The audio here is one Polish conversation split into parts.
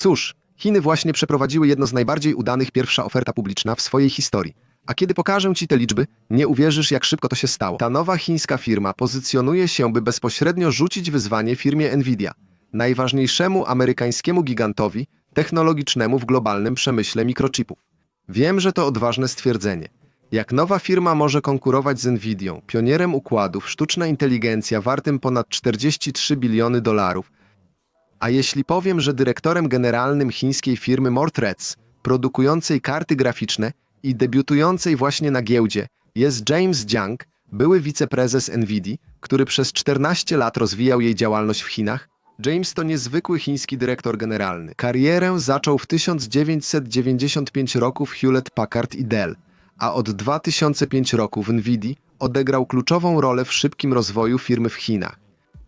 Cóż, Chiny właśnie przeprowadziły jedno z najbardziej udanych pierwsza oferta publiczna w swojej historii. A kiedy pokażę ci te liczby, nie uwierzysz, jak szybko to się stało. Ta nowa chińska firma pozycjonuje się, by bezpośrednio rzucić wyzwanie firmie Nvidia, najważniejszemu amerykańskiemu gigantowi technologicznemu w globalnym przemyśle mikrochipów. Wiem, że to odważne stwierdzenie. Jak nowa firma może konkurować z Nvidią, pionierem układów, sztuczna inteligencja wartym ponad 43 biliony dolarów, a jeśli powiem, że dyrektorem generalnym chińskiej firmy Mortrex, produkującej karty graficzne i debiutującej właśnie na giełdzie, jest James Jiang, były wiceprezes Nvidia, który przez 14 lat rozwijał jej działalność w Chinach, James to niezwykły chiński dyrektor generalny. Karierę zaczął w 1995 roku w Hewlett Packard i Dell, a od 2005 roku w Nvidia odegrał kluczową rolę w szybkim rozwoju firmy w Chinach.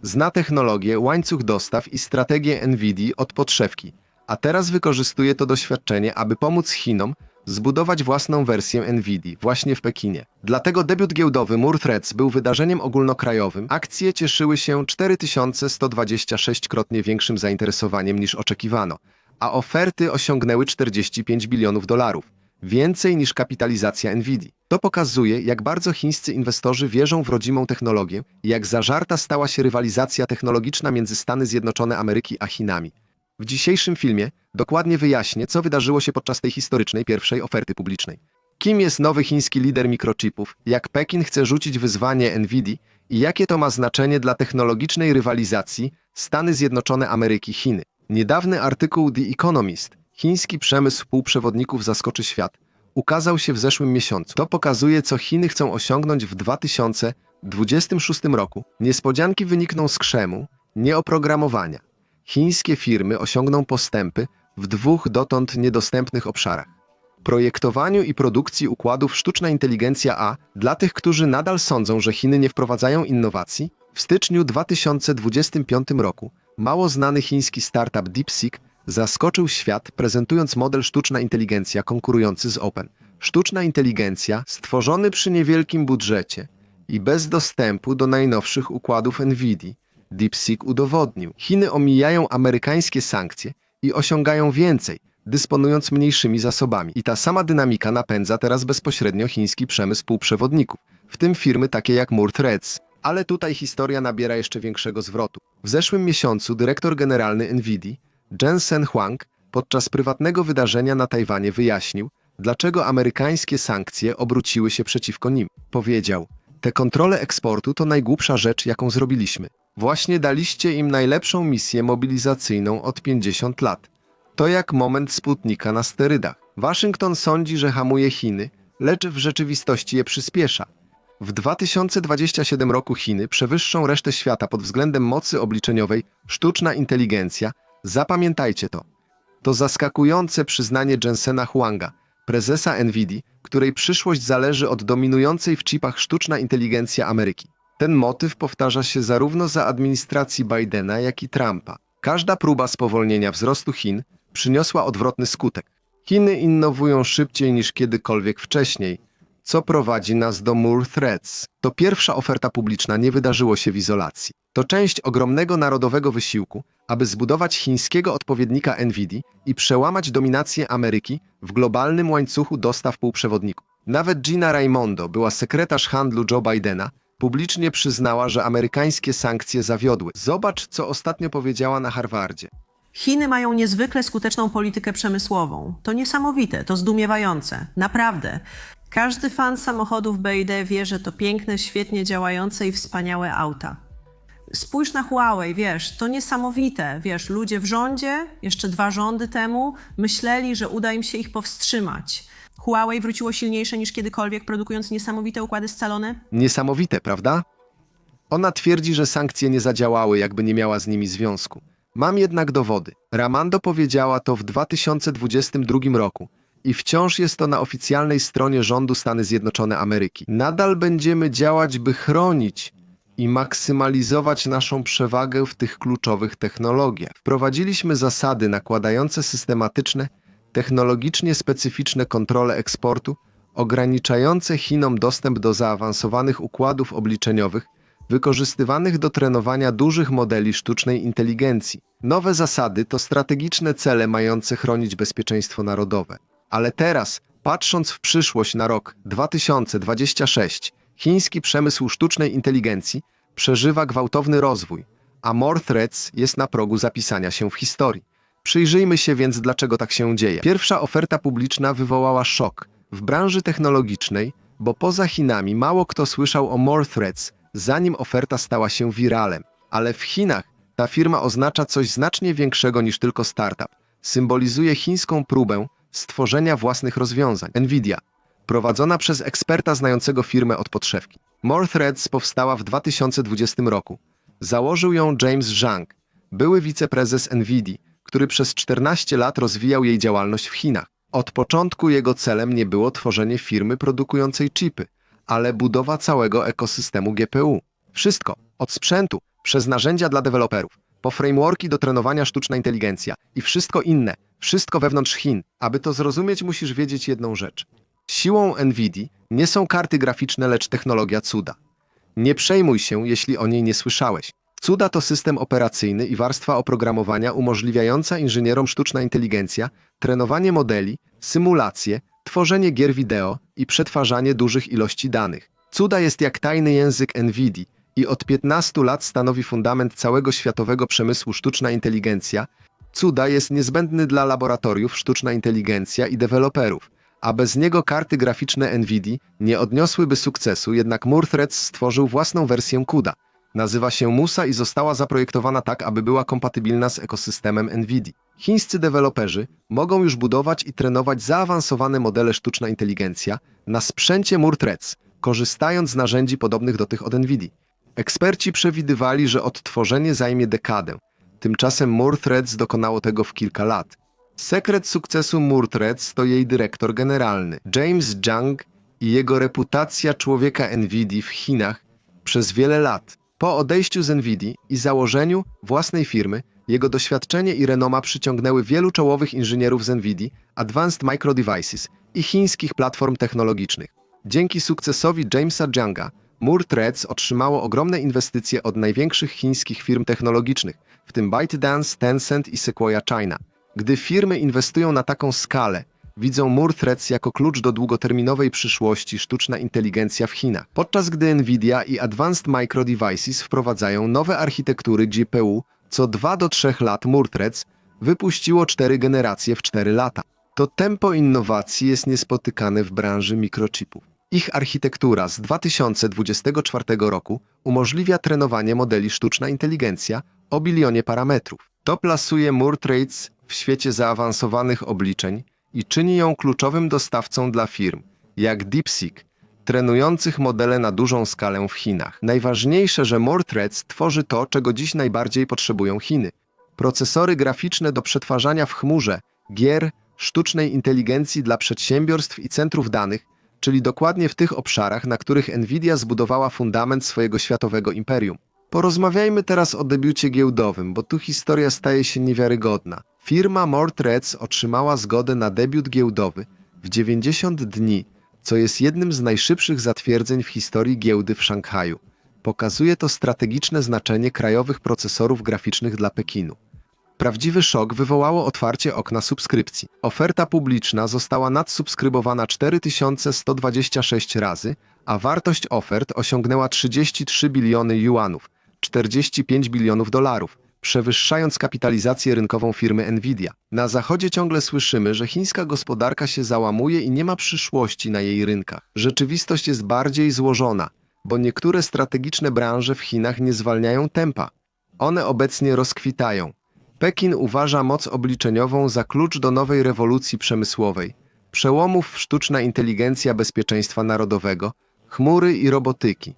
Zna technologię, łańcuch dostaw i strategię Nvidia od podszewki, a teraz wykorzystuje to doświadczenie, aby pomóc Chinom zbudować własną wersję Nvidia właśnie w Pekinie. Dlatego debiut giełdowy Moore Threads był wydarzeniem ogólnokrajowym. Akcje cieszyły się 4126-krotnie większym zainteresowaniem niż oczekiwano, a oferty osiągnęły 45 bilionów dolarów, więcej niż kapitalizacja Nvidia. To pokazuje, jak bardzo chińscy inwestorzy wierzą w rodzimą technologię i jak zażarta stała się rywalizacja technologiczna między Stany Zjednoczone Ameryki a Chinami. W dzisiejszym filmie dokładnie wyjaśnię, co wydarzyło się podczas tej historycznej pierwszej oferty publicznej. Kim jest nowy chiński lider mikrochipów, jak Pekin chce rzucić wyzwanie Nvidia i jakie to ma znaczenie dla technologicznej rywalizacji Stany Zjednoczone Ameryki-Chiny. Niedawny artykuł The Economist Chiński przemysł półprzewodników zaskoczy świat ukazał się w zeszłym miesiącu. To pokazuje, co Chiny chcą osiągnąć w 2026 roku. Niespodzianki wynikną z krzemu, nie oprogramowania. Chińskie firmy osiągną postępy w dwóch dotąd niedostępnych obszarach. Projektowaniu i produkcji układów sztuczna inteligencja A dla tych, którzy nadal sądzą, że Chiny nie wprowadzają innowacji, w styczniu 2025 roku mało znany chiński startup DeepSeek zaskoczył świat prezentując model sztuczna inteligencja konkurujący z Open. Sztuczna inteligencja stworzony przy niewielkim budżecie i bez dostępu do najnowszych układów NVIDIA, DeepSeek udowodnił. Chiny omijają amerykańskie sankcje i osiągają więcej, dysponując mniejszymi zasobami. I ta sama dynamika napędza teraz bezpośrednio chiński przemysł półprzewodników, w tym firmy takie jak Moore Threads. Ale tutaj historia nabiera jeszcze większego zwrotu. W zeszłym miesiącu dyrektor generalny NVIDIA Jensen Huang podczas prywatnego wydarzenia na Tajwanie wyjaśnił, dlaczego amerykańskie sankcje obróciły się przeciwko nim. Powiedział: Te kontrole eksportu to najgłupsza rzecz, jaką zrobiliśmy. Właśnie daliście im najlepszą misję mobilizacyjną od 50 lat. To jak moment Sputnika na sterydach. Waszyngton sądzi, że hamuje Chiny, lecz w rzeczywistości je przyspiesza. W 2027 roku Chiny przewyższą resztę świata pod względem mocy obliczeniowej sztuczna inteligencja. Zapamiętajcie to. To zaskakujące przyznanie Jensena Huanga, prezesa Nvidia, której przyszłość zależy od dominującej w chipach sztuczna inteligencja Ameryki. Ten motyw powtarza się zarówno za administracji Bidena, jak i Trumpa. Każda próba spowolnienia wzrostu Chin przyniosła odwrotny skutek. Chiny innowują szybciej niż kiedykolwiek wcześniej, co prowadzi nas do Moore Threads. To pierwsza oferta publiczna nie wydarzyło się w izolacji. To część ogromnego narodowego wysiłku, aby zbudować chińskiego odpowiednika Nvidia i przełamać dominację Ameryki w globalnym łańcuchu dostaw półprzewodników. Nawet Gina Raimondo, była sekretarz handlu Joe Bidena, publicznie przyznała, że amerykańskie sankcje zawiodły. Zobacz, co ostatnio powiedziała na Harvardzie. Chiny mają niezwykle skuteczną politykę przemysłową. To niesamowite, to zdumiewające. Naprawdę. Każdy fan samochodów BYD wie, że to piękne, świetnie działające i wspaniałe auta. Spójrz na Huawei, wiesz, to niesamowite. Wiesz, ludzie w rządzie, jeszcze dwa rządy temu, myśleli, że uda im się ich powstrzymać. Huawei wróciło silniejsze niż kiedykolwiek, produkując niesamowite układy scalone. Niesamowite, prawda? Ona twierdzi, że sankcje nie zadziałały, jakby nie miała z nimi związku. Mam jednak dowody. Ramando powiedziała to w 2022 roku i wciąż jest to na oficjalnej stronie rządu Stany Zjednoczone Ameryki. Nadal będziemy działać, by chronić i maksymalizować naszą przewagę w tych kluczowych technologiach. Wprowadziliśmy zasady nakładające systematyczne, technologicznie specyficzne kontrole eksportu, ograniczające Chinom dostęp do zaawansowanych układów obliczeniowych wykorzystywanych do trenowania dużych modeli sztucznej inteligencji. Nowe zasady to strategiczne cele mające chronić bezpieczeństwo narodowe. Ale teraz, patrząc w przyszłość na rok 2026, chiński przemysł sztucznej inteligencji przeżywa gwałtowny rozwój, a More Threads jest na progu zapisania się w historii. Przyjrzyjmy się więc, dlaczego tak się dzieje. Pierwsza oferta publiczna wywołała szok w branży technologicznej, bo poza Chinami mało kto słyszał o More Threads, zanim oferta stała się wiralem. Ale w Chinach ta firma oznacza coś znacznie większego niż tylko startup. Symbolizuje chińską próbę stworzenia własnych rozwiązań. Nvidia, prowadzona przez eksperta znającego firmę od podszewki. More Threads powstała w 2020 roku. Założył ją James Zhang, były wiceprezes Nvidia, który przez 14 lat rozwijał jej działalność w Chinach. Od początku jego celem nie było tworzenie firmy produkującej chipy, ale budowa całego ekosystemu GPU. Wszystko, od sprzętu, przez narzędzia dla deweloperów, po frameworki do trenowania sztuczna inteligencja i wszystko inne, wszystko wewnątrz Chin. Aby to zrozumieć, musisz wiedzieć jedną rzecz. Siłą NVIDII nie są karty graficzne, lecz technologia cuda. Nie przejmuj się, jeśli o niej nie słyszałeś. Cuda to system operacyjny i warstwa oprogramowania umożliwiająca inżynierom sztuczna inteligencja trenowanie modeli, symulacje, tworzenie gier wideo i przetwarzanie dużych ilości danych. Cuda jest jak tajny język NVIDII i od 15 lat stanowi fundament całego światowego przemysłu sztuczna inteligencja. Cuda jest niezbędny dla laboratoriów sztuczna inteligencja i deweloperów, a bez niego karty graficzne NVIDII nie odniosłyby sukcesu, jednak Murthreads stworzył własną wersję CUDA. Nazywa się Musa i została zaprojektowana tak, aby była kompatybilna z ekosystemem NVIDII. Chińscy deweloperzy mogą już budować i trenować zaawansowane modele sztuczna inteligencja na sprzęcie Murthreads, korzystając z narzędzi podobnych do tych od NVIDII. Eksperci przewidywali, że odtworzenie zajmie dekadę. Tymczasem Murthreads dokonało tego w kilka lat. Sekret sukcesu Murthreads to jej dyrektor generalny, James Zhang i jego reputacja człowieka NVIDII w Chinach przez wiele lat. Po odejściu z NVIDII i założeniu własnej firmy, jego doświadczenie i renoma przyciągnęły wielu czołowych inżynierów z NVIDII, Advanced Micro Devices i chińskich platform technologicznych. Dzięki sukcesowi Jamesa Zhanga, Murthreads otrzymało ogromne inwestycje od największych chińskich firm technologicznych, w tym ByteDance, Tencent i Sequoia China. Gdy firmy inwestują na taką skalę, widzą Murthreads jako klucz do długoterminowej przyszłości sztuczna inteligencja w Chinach. Podczas gdy Nvidia i Advanced Micro Devices wprowadzają nowe architektury GPU, co 2 do 3 lat Murthreads wypuściło 4 generacje w 4 lata. To tempo innowacji jest niespotykane w branży mikrochipów. Ich architektura z 2024 roku umożliwia trenowanie modeli sztuczna inteligencja o bilionie parametrów. To plasuje Murthreads w świecie zaawansowanych obliczeń i czyni ją kluczowym dostawcą dla firm, jak DeepSeek, trenujących modele na dużą skalę w Chinach. Najważniejsze, że Murthreads tworzy to, czego dziś najbardziej potrzebują Chiny. Procesory graficzne do przetwarzania w chmurze, gier, sztucznej inteligencji dla przedsiębiorstw i centrów danych, czyli dokładnie w tych obszarach, na których Nvidia zbudowała fundament swojego światowego imperium. Porozmawiajmy teraz o debiucie giełdowym, bo tu historia staje się niewiarygodna. Firma Murthreads otrzymała zgodę na debiut giełdowy w 90 dni, co jest jednym z najszybszych zatwierdzeń w historii giełdy w Szanghaju. Pokazuje to strategiczne znaczenie krajowych procesorów graficznych dla Pekinu. Prawdziwy szok wywołało otwarcie okna subskrypcji. Oferta publiczna została nadsubskrybowana 4126 razy, a wartość ofert osiągnęła 33 biliony juanów, 45 bilionów dolarów, przewyższając kapitalizację rynkową firmy Nvidia. Na zachodzie ciągle słyszymy, że chińska gospodarka się załamuje i nie ma przyszłości na jej rynkach. Rzeczywistość jest bardziej złożona, bo niektóre strategiczne branże w Chinach nie zwalniają tempa. One obecnie rozkwitają. Pekin uważa moc obliczeniową za klucz do nowej rewolucji przemysłowej, przełomów sztuczna inteligencja bezpieczeństwa narodowego, chmury i robotyki.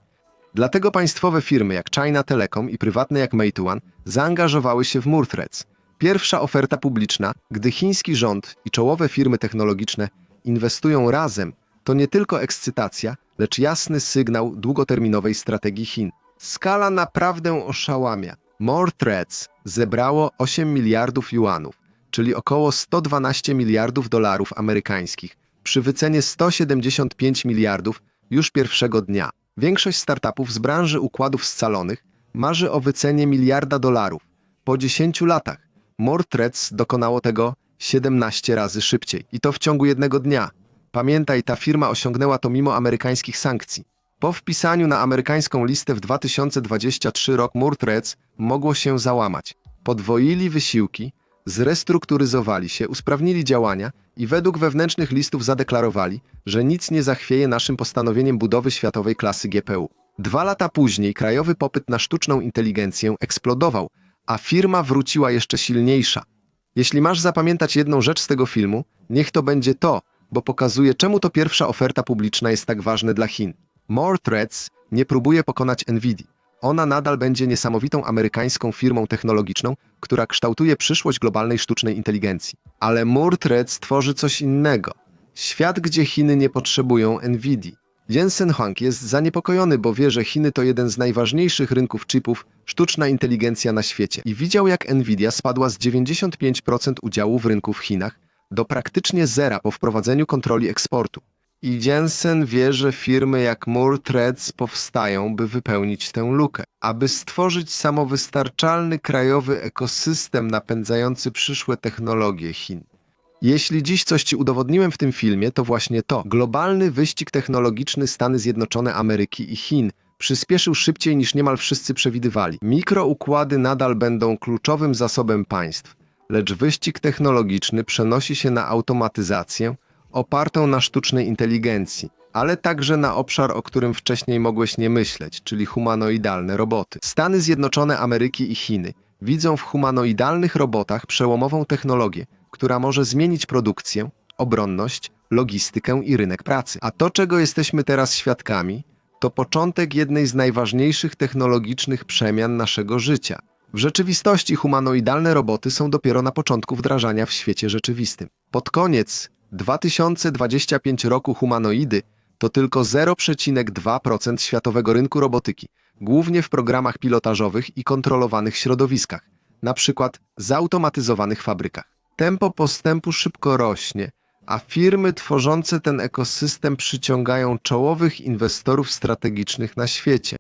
Dlatego państwowe firmy jak China Telecom i prywatne jak Meituan zaangażowały się w Murthreads. Pierwsza oferta publiczna, gdy chiński rząd i czołowe firmy technologiczne inwestują razem, to nie tylko ekscytacja, lecz jasny sygnał długoterminowej strategii Chin. Skala naprawdę oszałamia. Murthreads zebrało 8 miliardów juanów, czyli około 112 miliardów dolarów amerykańskich, przy wycenie 175 miliardów już pierwszego dnia. Większość startupów z branży układów scalonych marzy o wycenie miliarda dolarów. Po 10 latach Mordreds dokonało tego 17 razy szybciej i to w ciągu jednego dnia. Pamiętaj, ta firma osiągnęła to mimo amerykańskich sankcji. Po wpisaniu na amerykańską listę w 2023 rok Mordreds mogło się załamać. Podwoili wysiłki, zrestrukturyzowali się, usprawnili działania i według wewnętrznych listów zadeklarowali, że nic nie zachwieje naszym postanowieniem budowy światowej klasy GPU. Dwa lata później krajowy popyt na sztuczną inteligencję eksplodował, a firma wróciła jeszcze silniejsza. Jeśli masz zapamiętać jedną rzecz z tego filmu, niech to będzie to, bo pokazuje, czemu to pierwsza oferta publiczna jest tak ważna dla Chin. More Threads nie próbuje pokonać Nvidia. Ona nadal będzie niesamowitą amerykańską firmą technologiczną, która kształtuje przyszłość globalnej sztucznej inteligencji. Ale Murtred tworzy coś innego. Świat, gdzie Chiny nie potrzebują Nvidia. Jensen Huang jest zaniepokojony, bo wie, że Chiny to jeden z najważniejszych rynków chipów sztuczna inteligencja na świecie i widział, jak Nvidia spadła z 95% udziału w rynku w Chinach do praktycznie zera po wprowadzeniu kontroli eksportu. I Jensen wie, że firmy jak Moore Threads powstają, by wypełnić tę lukę, aby stworzyć samowystarczalny krajowy ekosystem napędzający przyszłe technologie Chin. Jeśli dziś coś Ci udowodniłem w tym filmie, to właśnie to. Globalny wyścig technologiczny Stany Zjednoczone Ameryki i Chin przyspieszył szybciej niż niemal wszyscy przewidywali. Mikroukłady nadal będą kluczowym zasobem państw, lecz wyścig technologiczny przenosi się na automatyzację opartą na sztucznej inteligencji, ale także na obszar, o którym wcześniej mogłeś nie myśleć, czyli humanoidalne roboty. Stany Zjednoczone Ameryki i Chiny widzą w humanoidalnych robotach przełomową technologię, która może zmienić produkcję, obronność, logistykę i rynek pracy. A to, czego jesteśmy teraz świadkami, to początek jednej z najważniejszych technologicznych przemian naszego życia. W rzeczywistości humanoidalne roboty są dopiero na początku wdrażania w świecie rzeczywistym. Pod koniec 2025 roku humanoidy to tylko 0,2% światowego rynku robotyki, głównie w programach pilotażowych i kontrolowanych środowiskach, przykład zautomatyzowanych fabrykach. Tempo postępu szybko rośnie, a firmy tworzące ten ekosystem przyciągają czołowych inwestorów strategicznych na świecie.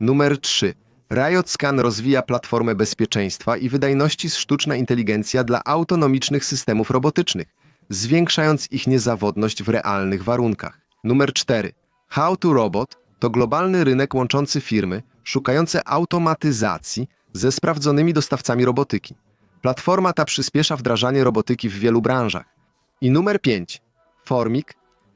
Numer 3. Riot Scan rozwija platformę bezpieczeństwa i wydajności z sztuczna inteligencja dla autonomicznych systemów robotycznych, zwiększając ich niezawodność w realnych warunkach. Numer 4. How to Robot to globalny rynek łączący firmy szukające automatyzacji ze sprawdzonymi dostawcami robotyki. Platforma ta przyspiesza wdrażanie robotyki w wielu branżach. I numer 5. Formik,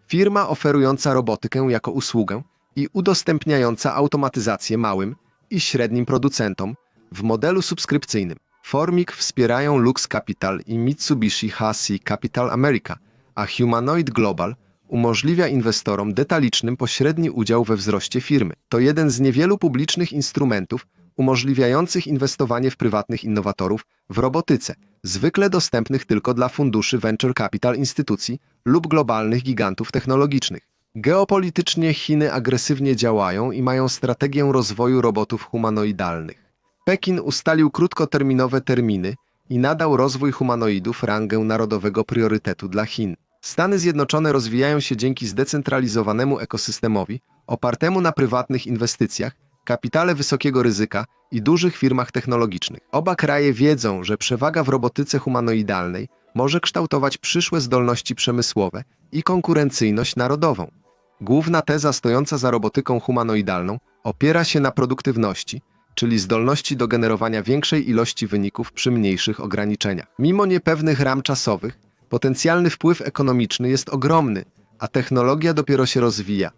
firma oferująca robotykę jako usługę i udostępniająca automatyzację małym i średnim producentom w modelu subskrypcyjnym. Formik wspierają Lux Capital i Mitsubishi Hasi Capital America, a Humanoid Global umożliwia inwestorom detalicznym pośredni udział we wzroście firmy. To jeden z niewielu publicznych instrumentów umożliwiających inwestowanie w prywatnych innowatorów w robotyce, zwykle dostępnych tylko dla funduszy venture capital instytucji lub globalnych gigantów technologicznych. Geopolitycznie Chiny agresywnie działają i mają strategię rozwoju robotów humanoidalnych. Pekin ustalił krótkoterminowe terminy i nadał rozwój humanoidów rangę narodowego priorytetu dla Chin. Stany Zjednoczone rozwijają się dzięki zdecentralizowanemu ekosystemowi opartemu na prywatnych inwestycjach, kapitale wysokiego ryzyka i dużych firmach technologicznych. Oba kraje wiedzą, że przewaga w robotyce humanoidalnej może kształtować przyszłe zdolności przemysłowe i konkurencyjność narodową. Główna teza stojąca za robotyką humanoidalną opiera się na produktywności, czyli zdolności do generowania większej ilości wyników przy mniejszych ograniczeniach. Mimo niepewnych ram czasowych, potencjalny wpływ ekonomiczny jest ogromny, a technologia dopiero się rozwija.